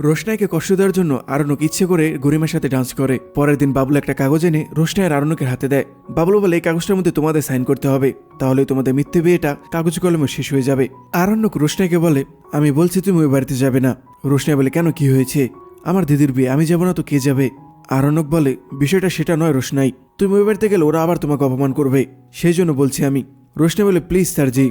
রোশনাইকে কষ্ট দেওয়ার জন্য আরণক ইচ্ছে করে গরিমার সাথে ডান্স করে। পরের দিন বাবলু একটা কাগজ এনে রোশনাই আর আরণকের হাতে দেয়। বাবলু বলে, এই কাগজটার মধ্যে তোমাদের সাইন করতে হবে। তাহলে তোমাদের মিথ্যে বিয়েটা কাগজ কলমে শেষ হয়ে যাবে। আরণ্যক রোশনাইকে বলে, আমি বলছি তুমি ওই বাড়িতে যাবে না। রোশনাই বলে, কেন, কি হয়েছে? আমার দিদির বিয়ে, আমি যাব না তো কে যাবে? আরণ্যক বলে, বিষয়টা সেটা নয় রোশনাই। তুমি ওই বাড়িতে গেলে ওরা আবার তোমাকে অপমান করবে। সেই জন্য বলছি আমি। রোশনাই বলে, প্লিজ স্যারজি,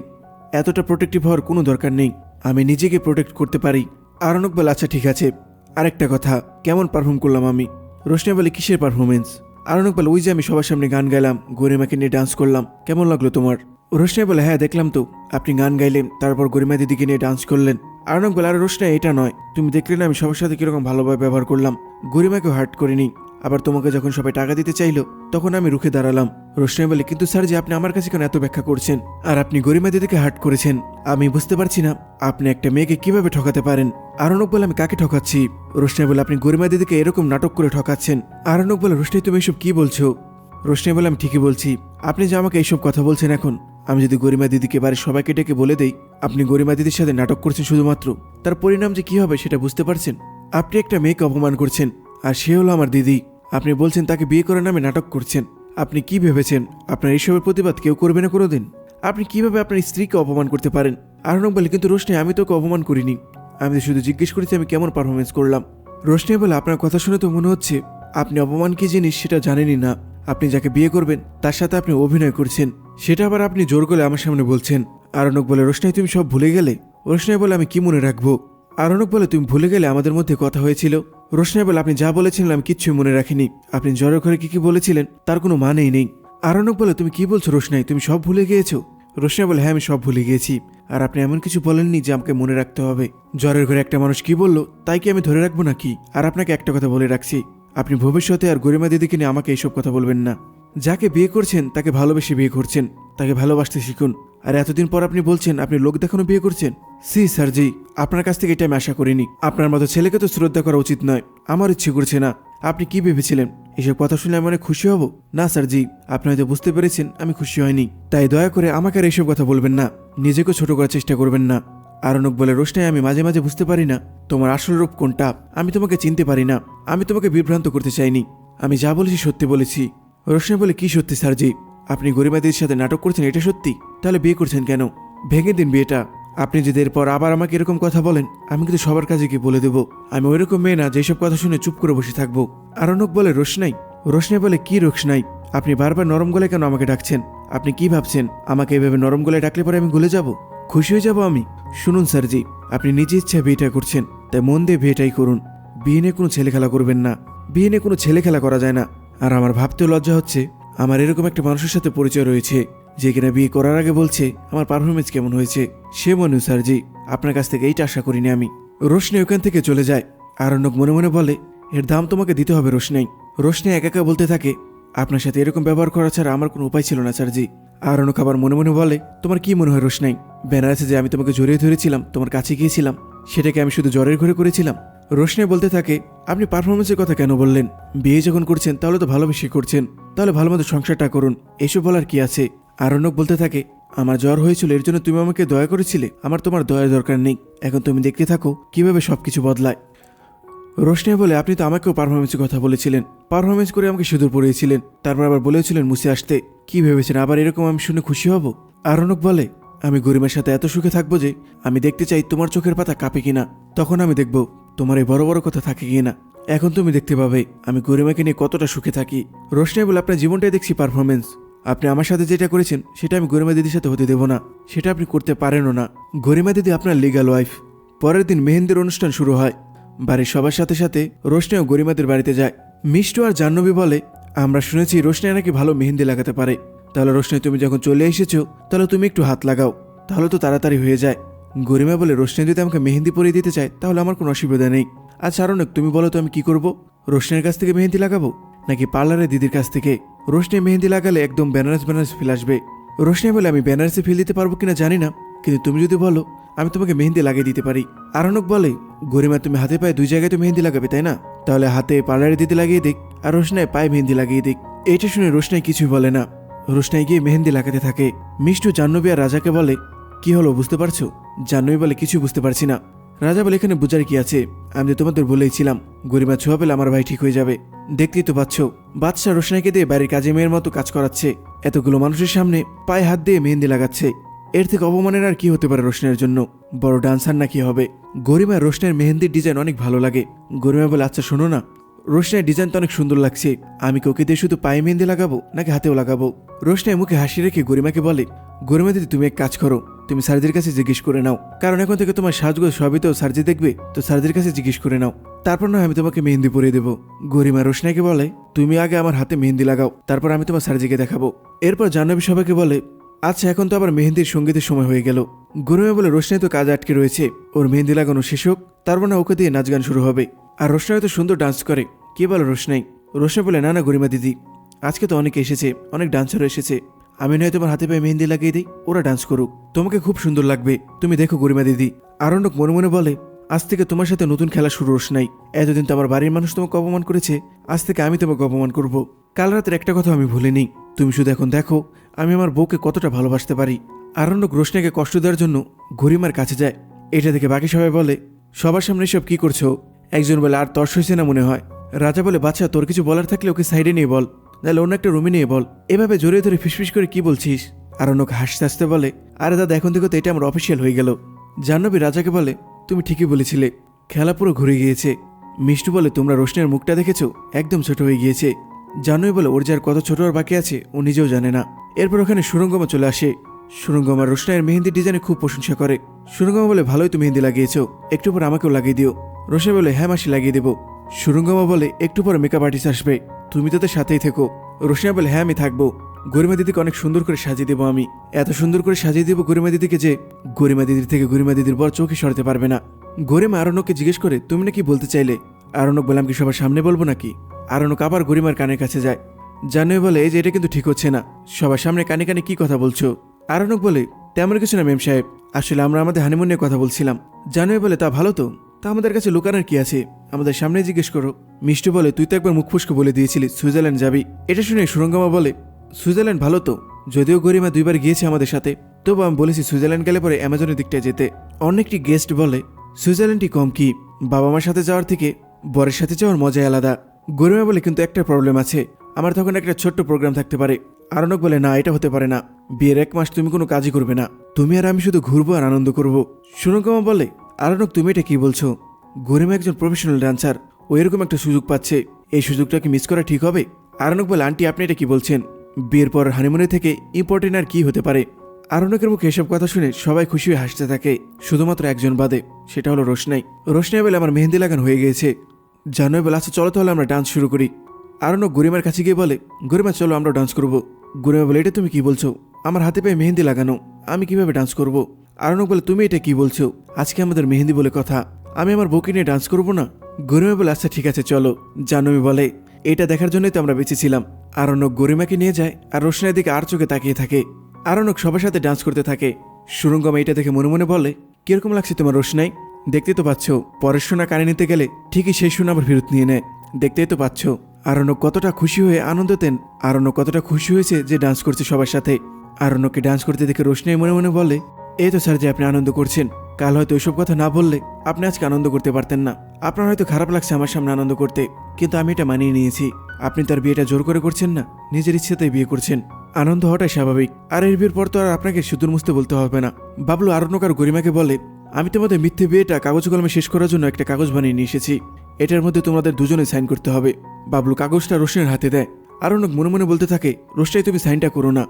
এতটা প্রোটেক্টিভ হওয়ার কোনো দরকার নেই। আমি নিজেকে প্রোটেক্ট করতে পারি। আরণক বলে আচ্ছা ঠিক আছে। আরেকটা কথা, কেমন পারফর্ম করলাম আমি? রোশনিয়া বলে, কিসের পারফরমেন্স আরণক বলে, ওই যে আমি সবার সামনে গান গাইলাম, গরিমাকে নিয়ে ডান্স করলাম। কেমন লাগল তোমার? রোশনিয়া বলে হ্যাঁ দেখলাম তো। আপনি গান গাইলেন, তারপর গরিমা দিদিকে নিয়ে ডান্স করলেন। আরণক বলে, আরে রোশনিয়া এটা নয়। তুমি দেখলে না, আমি সবার সাথে কীরকম ভালোভাবে ব্যবহার করলাম। গরিমাকেও হার্ট করিনি। আবার তোমাকে যখন সবাই টাকা দিতে চাইলো, তখন আমি রুখে দাঁড়ালাম। রোশনাই বলে, কিন্তু স্যার যে আপনি আমার কাছে কেন এত ব্যাখ্যা করছেন? আর আপনি গরিমা দিদিকে হার্ট করেছেন। আমি বুঝতে পারছি না, আপনি একটা মেয়েকে কীভাবে ঠকাতে পারেন? আরণক বলে, আমি কাকে ঠকাচ্ছি? রোশনাই বলে, আপনি গরিমা দিদিকে এরকম নাটক করে ঠকাচ্ছেন। আরণক বলে, রোশনাই, তুমি এসব কি বলছো? রোশনাই বলে, আমি ঠিকই বলছি। আপনি যে আমাকে এইসব কথা বলছেন এখন, আমি যদি গরিমা দিদিকে বাড়ির সবাইকে ডেকে বলে দেই, আপনি গরিমা দিদির সাথে নাটক করছেন শুধুমাত্র, তার পরিণাম যে কি হবে সেটা বুঝতে পারছেন? আপনি একটা মেয়েকে অপমান করছেন, আর সে হলো আমার দিদি। আপনি বলছেন তাকে বিয়ে করার নামে নাটক করছেন। আপনি কি ভেবেছেন? আপনার এইসবের প্রতিবাদ কেউ করবে না কোনোদিন। আপনি কীভাবে আপনার স্ত্রীকে অপমান করতে পারেন? আরণক বলে কিন্তু রোশনি, আমি তোকে অপমান করিনি। আমি তো শুধু জিজ্ঞেস করেছি আমি কেমন পারফরমেন্স করলাম। রোশনি বলে, আপনার কথা শুনে তো মনে হচ্ছে আপনি অপমান কি জিনিস সেটা জানেনই না। আপনি যাকে বিয়ে করবেন, তার সাথে আপনি অভিনয় করছেন। সেটা আবার আপনি জোর করে আমার সামনে বলছেন। আরণক বলে রোশনাই তুমি সব ভুলে গেলে? রোশনাই বলে, আমি কি মনে রাখব? আরণক বলে, তুমি ভুলে গেলে আমাদের মধ্যে কথা হয়েছিল। রোশনাই বলে, আপনি যা বলেছিলেন আমি কিচ্ছুই মনে রাখিনি। আপনি জ্বরের ঘরে কি কি বলেছিলেন, তার কোনো মানেই নেই। আরণক বলে, তুমি কি বলছো রোশনাই? তুমি সব ভুলে গিয়েছো? রোশনাই বলে হ্যাঁ আমি সব ভুলে গিয়েছি। আর আপনি এমন কিছু বলেননি যে আমাকে মনে রাখতে হবে। জ্বরের ঘরে একটা মানুষ কি বলল, তাই কি আমি ধরে রাখব নাকি? আর আপনাকে একটা কথা বলে রাখছি। আপনি ভবিষ্যতে আর গরিমা দিদিকে নিয়ে আমাকে এইসব কথা বলবেন না। যাকে বিয়ে করছেন, তাকে ভালোবেসে বিয়ে করছেন, তাকে ভালোবাসতে শিখুন। আর এতদিন পর আপনি বলছেন, আপনি লোক দেখানো বিয়ে করছেন? সি, স্যারজি, আপনার কাছ থেকে এটা আমি আশা করিনি। আপনার মতো ছেলেকে তো শ্রদ্ধা করা উচিত নয়। আমার ইচ্ছে করছে না। আপনি কি ভেবেছিলেন? এসব কথা শুনে আমি অনেক খুশি হব। না, স্যারজি, আপনি হয়তো বুঝতে পেরেছেন, আমি খুশি হয়নি তাই দয়া করে আমাকে আর এইসব কথা বলবেন না। নিজেকে ছোট করার চেষ্টা করবেন না। আরণক বলে, রোশনাই, আমি মাঝে মাঝে বুঝতে পারি না, তোমার আসল রূপ কোনটা? আমি তোমাকে চিনতে পারি না। আমি তোমাকে বিভ্রান্ত করতে চাইনি। আমি যা বলেছি সত্যি বলেছি। রোশনাই বলে, কি সত্যি, স্যারজি? আপনি গরিবাদের সাথে নাটক করছেন, এটা সত্যি? তাহলে বিয়ে করছেন কেন? ভেঙে দিন বিয়েটা। আপনি যদি এরপর আবার আমাকে এরকম কথা বলেন, আমি কিন্তু সবার কাছে গিয়ে বলে দেবো। আমি ওইরকম মেয়ে না যেসব কথা শুনে চুপ করে বসে থাকব। আরণক বলে, রোশনাই রোশনাই বলে, কি রোশনাই? আপনি বারবার নরম গলায় কেন আমাকে ডাকছেন? আপনি কি ভাবছেন? আমাকে এভাবে নরম গলায় ডাকলে পরে আমি গলে যাব? খুশি হয়ে যাব আমি? শুনুন, স্যারজি, আপনি নিজে ইচ্ছা বিয়েটা করছেন, তাই মন দিয়ে বিয়েটাই করুন। বিয়ে নিয়ে কোনো ছেলে খেলা করবেন না। বিয়ে নিয়ে কোনো ছেলে খেলা করা যায় না। আর আমার ভাবতেও লজ্জা হচ্ছে, আমার এরকম একটা মানুষের সাথে পরিচয় রয়েছে, যে কিনা বিয়ে করার আগে বলছে, আমার পারফরমেন্স কেমন হয়েছে? সে মনে স্যারজি, আপনার কাছ থেকে এইটা আশা করিনি আমি। রোশনি ওখান থেকে চলে যায় আরণ্যক মনে মনে বলে, এর দাম তোমাকে দিতে হবে রোশনাই। রোশনি একা একা বলতে থাকে, আপনার সাথে এরকম ব্যবহার করা ছাড়া আমার কোনো উপায় ছিল না স্যারজি। আরণ্যক আবার মনে মনে বলে, তোমার কি মনে হয় রোশনাই? বেনারসে যে আমি তোমাকে জড়িয়ে ধরেছিলাম, তোমার কাছে গিয়েছিলাম, সেটাকে আমি শুধু জ্বরের ঘরে করেছিলাম। রোশনাই বলতে থাকে, আপনি পারফরমেন্সের কথা কেন বললেন? বিয়ে যখন করছেন, তাহলে তো ভালোবেসে করছেন। তাহলে ভালো মতো সংসারটা করুন। এসব বলার কি আছে? আরণ্যক বলতে থাকে, আমার জ্বর হয়েছিল, এর জন্য তুমি আমাকে দয়া করেছিলে। আমার তোমার দয়ার দরকার নেই। এখন তুমি দেখতে থাকো, কীভাবে সবকিছু বদলায়? রোশনাই বলে, আপনি তো আমাকেও পারফরমেন্সের কথা বলেছিলেন। পারফরমেন্স করে আমাকে সিঁদুর পরিয়েছিলেন তারপর আবার বলেছিলেন মুছে আসতে। কি ভেবেছেন, আবার এরকম আমি শুনে খুশি হব? আরণক বলে, আমি গরিমের সাথে এত সুখে থাকব যে, আমি দেখতে চাই তোমার চোখের পাতা কাঁপে কিনা। তখন আমি দেখব। তোমার এই বড় বড় কথা থাকে কিনা এখন তুমি দেখতে পাবে, আমি গরিমাকে নিয়ে কতটা সুখে থাকি। রোশনাই বলে আপনার জীবনটাই দেখছি পারফরমেন্স আপনি আমার সাথে যেটা করেছেন, সেটা আমি গরিমা দিদির সাথে হতে দেব না। সেটা আপনি করতে পারেনও না। গরিমা দিদি আপনার লিগাল ওয়াইফ পরের দিন মেহেন্দির অনুষ্ঠান শুরু হয়। বাড়ির সবার সাথে সাথে রোশনিও গরিমাদের বাড়িতে যায়। মিষ্টু আর জাহ্নবী বলে, আমরা শুনেছি রোশনিয়া নাকি ভালো মেহেন্দি লাগাতে পারে। তাহলে রোশনি তুমি যখন চলে এসেছ, তাহলে তুমি একটু হাত লাগাও। তাহলে তো তাড়াতাড়ি হয়ে যায়। গরিমা বলে রোশনি যদি আমাকে মেহেন্দি পরিয়ে দিতে চায়, তাহলে আমার কোনো অসুবিধা নেই। আচ্ছা আরণক তুমি বলো তো আমি কি করব? রোশনের কাছ থেকে মেহেন্দি লাগাবো? নাকি পার্লারে দিদির কাছ থেকে? রোশনি মেহেন্দি লাগালে একদম বেনারস বেনারস ফিল আসবে। রোশনি বলে, আমি বেনারসে ফিল দিতে পারব কিনা জানি না। কিন্তু তুমি যদি বলো, আমি তোমাকে মেহেন্দি লাগিয়ে দিতে পারি। আরণক বলে, গরিমা, তুমি হাতে পায়ে দুই জায়গায় তো মেহেন্দি লাগাবে, তাই না? তাহলে হাতে পার্লারে দিতে লাগিয়ে দিক, আর রোশনায় পায়ে মেহেন্দি লাগিয়ে দিক। এটা শুনে রোশনাই কিছুই বলে না। রোশনাই গিয়ে মেহেন্দি লাগাতে থাকে। মিষ্টু, জাহ্নবী আর রাজাকে বলে কি হলো, বুঝতে পারছ? জাহ্নবী বলে, কিছু বুঝতে পারছি না। রাজা বলে, এখানে বুঝার কি আছে? আমি তো তোমাদের বলেইছিলাম গরিমা ছোঁয়া পেলে আমার ভাই ঠিক হয়ে যাবে। দেখতেই তো পাচ্ছ, বাদশাহ রোশনাইকে দিয়ে বাড়ির কাজে মেয়ের মতো কাজ করাচ্ছে। এতগুলো মানুষের সামনে পায়ে হাত দিয়ে মেহেন্দি লাগাচ্ছে। এর থেকে অপমানের আর কি হতে পারে রোশনের জন্য? বড় ডান্সার না কি হবে? গরিমা রোশনের মেহেন্দির ডিজাইন অনেক ভালো লাগে। গরিমা বলে আচ্ছা শোনো না। রোশনের ডিজাইন তো অনেক সুন্দর লাগছে। আমি কি ওকে দিয়ে শুধু পায়ে মেহেন্দি লাগাবো, নাকি হাতেও লাগাবো? রোশনের মুখে হাসি রেখে গরিমাকে বলে, গরিমা দিদি, তুমি এক কাজ করো। তুমি সার্জির কাছে জিজ্ঞেস করে নাও। কারণ এখন থেকে তোমার সাজগোজ সবই তো সার্জি দেখবে, তো সার্জির কাছে জিজ্ঞেস করে নাও। তারপর না আমি তোমাকে মেহেন্দি পরিয়ে দেবো। গরিমা রোশনাকে বলে, তুমি আগে আমার হাতে মেহেন্দি লাগাও, তারপর আমি তোমার সার্জিকে দেখাবো। এরপর জাহ্নবী সবাইকে বলে আচ্ছা এখন তো আবার মেহেন্দির সঙ্গীতের সময় হয়ে গেল। গরিমা বলে, রোশনাই তো কাজ আটকে রয়েছে, ওর মেহেন্দি লাগানো শেষ হোক, তারপর না ওকে দিয়ে নাচ গান শুরু হবে। আর রোশনাই তো সুন্দর ডান্স করে। কে বলো রোশনাই? রোশনাই বলে, না না, গরিমা দিদি, আজকে তো অনেকে এসেছে, অনেক ডান্সারও এসেছে। আমি নয় তোমার হাতে পায়ে মেহেন্দি লাগিয়ে দিই, ওরা ডান্স করুক। তোমাকে খুব সুন্দর লাগবে। তুমি দেখো গরিমা দিদি। আরণ্যক মনে মনে বলে, আজ থেকে তোমার সাথে নতুন খেলা শুরু হোস নাই। এতদিন তো আমার বাড়ির মানুষ তোমাকে অপমান করেছে। আজ থেকে আমি তোমাকে অপমান করব। কাল রাতের একটা কথা আমি ভুলিনি। তুমি শুধু এখন দেখো, আমি আমার বউকে কতটা ভালোবাসতে পারি। আরণ্যক রোশনাকে কষ্ট দেওয়ার জন্য গরিমার কাছে যায়। এটা দেখে বাকি সবাই বলে, সবার সামনে সব কি করছ? একজন বলে, আর তর্স হয়েছে না মনে হয়। রাজা বলে বাচ্চা তোর কিছু বলার থাকলে ওকে সাইডে নিয়ে বল। নাহলে অন্য একটা রুমে নিয়ে বল। এভাবে জড়িয়ে ধরে ফিসফিস করে কি বলছিস? আর অন্যকে হাসতে হাসতে বলে, আরে দাদা, এখন থেকে তো এটা আমার অফিসিয়াল হয়ে গেল। জাহ্নবী রাজাকে বলে, তুমি ঠিকই বলেছিলে, খেলা পুরো ঘুরে গিয়েছে। মিষ্টু বলে, তোমরা রোশনের মুখটা দেখেছ? একদম ছোট হয়ে গিয়েছে। জাহ্নবী বলে, ওর যার কত ছোট আর বাকি আছে, ও নিজেও জানে না। এরপর ওখানে সুরঙ্গমা চলে আসে। সুরঙ্গমা রোশনের মেহেন্দি ডিজাইনে খুব প্রশংসা করে। সুরঙ্গমা বলে, ভালোই তো মেহেন্দি লাগিয়েছ, একটু পর আমাকেও লাগিয়ে দিও। রোশন বলে হ্যাঁ মাসি, লাগিয়ে দেবো। সুরঙ্গমা বলে, একটু পর মেকআপ আর্টিস্ট আসবে। তুমি তাদের সাথেই থেকো। রোশনা বলে হ্যাঁ আমি থাকব। গরিমা দিদিকে অনেক সুন্দর করে সাজিয়ে দেবো আমি। এত সুন্দর করে সাজিয়ে দেবো গরিমা দিদিকে যে গরিমা দিদির থেকে গরিমা দিদির বর চোখে সরাতে পারবে না। গরিমা আরণ্যকে জিজ্ঞেস করে, তুমি নাকি বলতে চাইলে? আরণ্যক বললাম কি সবার সামনে বলব নাকি? আরণ্যক আবার গরিমার কানের কাছে যায়। জানুই বলে যে, এটা কিন্তু ঠিক হচ্ছে না। সবার সামনে কানে কানে কি কথা বলছো? আরণ্যক বলে, তেমন কিছু না, মেম সাহেব। আসলে আমরা আমাদের হানিমুন নিয়ে কথা বলছিলাম। জানুই বলে, তা ভালো তো। তা আমাদের কাছে লুকানোর কি আছে? আমাদের সামনে জিজ্ঞেস করো। মিষ্টি বলে, তুই তো একবার মুখ ফুসকে বলে দিয়েছিলি, সুইজারল্যান্ড যাবি? এটা শুনে সুরঙ্গমা বলে, সুইজারল্যান্ড ভালো তো? যদিও গরিমা দুইবার গিয়েছে আমাদের সাথে, তবু আমি বলেছি সুইজারল্যান্ড গেলে পরে অ্যামাজনের দিকটায় যেতে। অনেকটি গেস্ট বলে সুইজারল্যান্ডটি কম কি? বাবা মার সাথে যাওয়ার থেকে বরের সাথে যাওয়ার মজাই আলাদা। গরিমা বলে, কিন্তু একটা প্রবলেম আছে। আমার তখন একটা ছোট্ট প্রোগ্রাম থাকতে পারে। আরণক বলে, না, এটা হতে পারে না। বিয়ের এক মাস তুমি কোনো কাজই করবে না। তুমি আর আমি শুধু ঘুরবো আর আনন্দ করব। সুরঙ্গমা বলে আরণক তুমি এটা কি বলছো? গরিমা একজন প্রফেশনাল ডান্সার ও এরকম একটা সুযোগ পাচ্ছে। এই সুযোগটা কি মিস করা ঠিক হবে? আরণক বলে, আন্টি, আপনি এটা কি বলছেন? বিয়ের পর হানিমুনে থেকে ইম্পর্টেন্ট আর কি হতে পারে? আরণকের মুখে এসব কথা শুনে সবাই খুশি হয়ে হাসতে থাকে। শুধুমাত্র একজন বাদে, সেটা হলো রোশনাই। রোশনাই বলে, আমার মেহেন্দি লাগান হয়ে গিয়েছে। জানুয়ারি বলে আচ্ছা চলো তাহলে আমরা ডান্স শুরু করি। আরণক গরিমার কাছে গিয়ে বলে, গরিমা, চলো, আমরা ডান্স করব। গরিমা বলে, এটা তুমি কি বলছো? আমার হাতে পায়ে মেহেন্দি লাগানো। আমি কীভাবে ডান্স করব? আরণক বলে, তুমি এটা কি বলছো? আজকে আমাদের মেহেন্দি বলে কথা। আমি আমার বউকে নিয়ে ডান্স করব না? গরিমা বলে আচ্ছা ঠিক আছে, চলো। জাহ্নবী বলে, এটা দেখার জন্যই তো আমরা বেঁচেছিলাম আরণক গরিমাকে নিয়ে যায় আর রোশনের দিকে আর চোখে তাকিয়ে থাকে। আরণক সবার সাথে ডান্স করতে থাকে। সুরঙ্গম এইটা দেখে মনে মনে বলে, কীরকম লাগছে তোমার রোশনাই? দেখতে তো পাচ্ছ, পরের সোনা কানে নিতে গেলে ঠিকই সেই সোনা আবার ফেরত নিয়ে নেয়। দেখতেই তো পাচ্ছ। আরণ্যক কতটা খুশি হয়ে আনন্দ দেন। আরণ্যক কতটা খুশি হয়েছে যে ডান্স করছে সবার সাথে। আরণ্যককে ডান্স করতে দেখে রোশনাই মনে মনে বলে এই তো স্যার যে আপনি আনন্দ করছেন। কাল হয়তো ওইসব কথা না বললে আপনি আজকে আনন্দ করতে পারতেন না। আপনার হয়তো খারাপ লাগছে আমার সামনে আনন্দ করতে, কিন্তু আমি এটা মানিয়ে নিয়েছি। আপনি তার বিয়েটা জোর করে করছেন না, নিজের ইচ্ছেতেই বিয়ে করছেন। আনন্দ হওয়াটাই স্বাভাবিক। আর এর বিয়ের পর তো আর আপনাকে সুদূর মুছতে বলতে হবে না। বাবলু আরণ্যক আর গরিমাকে বলে, আমি তোমাদের মিথ্যে বিয়েটা কাগজ কলমে শেষ করার জন্য একটা কাগজ বানিয়ে নিয়ে এসেছি। এটার মধ্যে তোমাদের দুজনে সাইন করতে হবে। বাবলু কাগজটা রোশনের হাতে দেয়। আরণ্যক মনে মনে বলতে থাকে রোশনাই তুমি সাইনটা করো না।